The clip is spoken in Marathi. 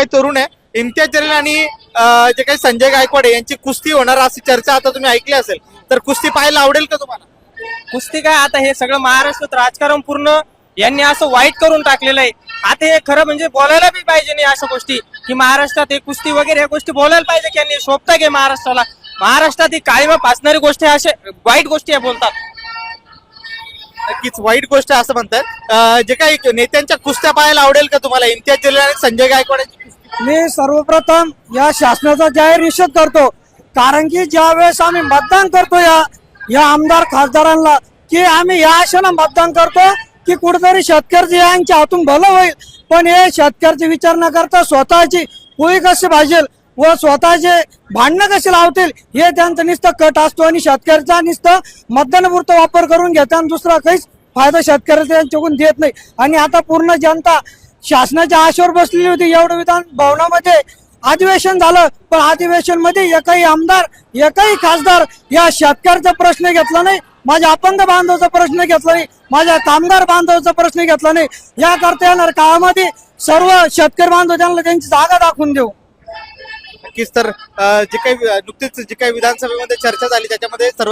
काही तरुण आहे. इम्तियाज जलील आणि जे काही संजय गायकवाड यांची कुस्ती होणार अशी चर्चा आता तुम्ही ऐकली असेल. तर कुस्ती पाहायला आवडेल का तुम्हाला? कुस्ती काय आता हे सगळं महाराष्ट्रात राजकारण पूर्ण यांनी असं वाईट करून टाकलेलं आहे. आता हे खरं म्हणजे बोलायला बी पाहिजे नाही अशा गोष्टी. की महाराष्ट्रात हे कुस्ती वगैरे ह्या गोष्टी बोलायला पाहिजे की यांनी? शोभता घे महाराष्ट्राला? महाराष्ट्रात ही काळीमा पाचणारी गोष्टी असे वाईट गोष्टी आहे बोलतात. नक्कीच वाईट गोष्ट असं म्हणतात. जे काही नेत्यांच्या कुस्त्या पाहायला आवडेल का तुम्हाला? इम्तियाज जलील आणि संजय गायकवाड मी सर्वप्रथम या शासनाचा जाहीर निषेध करतो. कारण की ज्या वेळेस आम्ही मतदान करतो या या आमदार खासदारांना की आम्ही या आशेनं मतदान करतो की कुठेतरी शेतकरी यांच्या हातून भलं होईल. पण हे शेतकऱ्याचे विचार न करता स्वतःची पोळी कशी भाजेल व स्वतःचे भांडणं कशी लावतील हे त्यांचं नुसतं कट असतो आणि शेतकऱ्याचा नुसतं मतदानापुरता वापर करून घेतात दुसरा काहीच फायदा शेतकऱ्याचा यांच्याकडून देत नाही. आणि आता पूर्ण जनता शासनाच्या आशेवर बसलेली होती. एवढं विधान भवनामध्ये अधिवेशन झालं. पण अधिवेशनमध्ये एकही आमदार एकही खासदार या शेतकऱ्याचा प्रश्न घेतला नाही. माझ्या अपंग बांधवाचा प्रश्न घेतला नाही. माझ्या कामगार बांधवाचा प्रश्न घेतला नाही. या करता येणार काळामध्ये सर्व शेतकरी बांधव त्यांना त्यांची जागा दाखवून देऊ. नक्कीच तर जे काही नुकतीच जे काही विधानसभेमध्ये चर्चा झाली त्याच्यामध्ये सर्व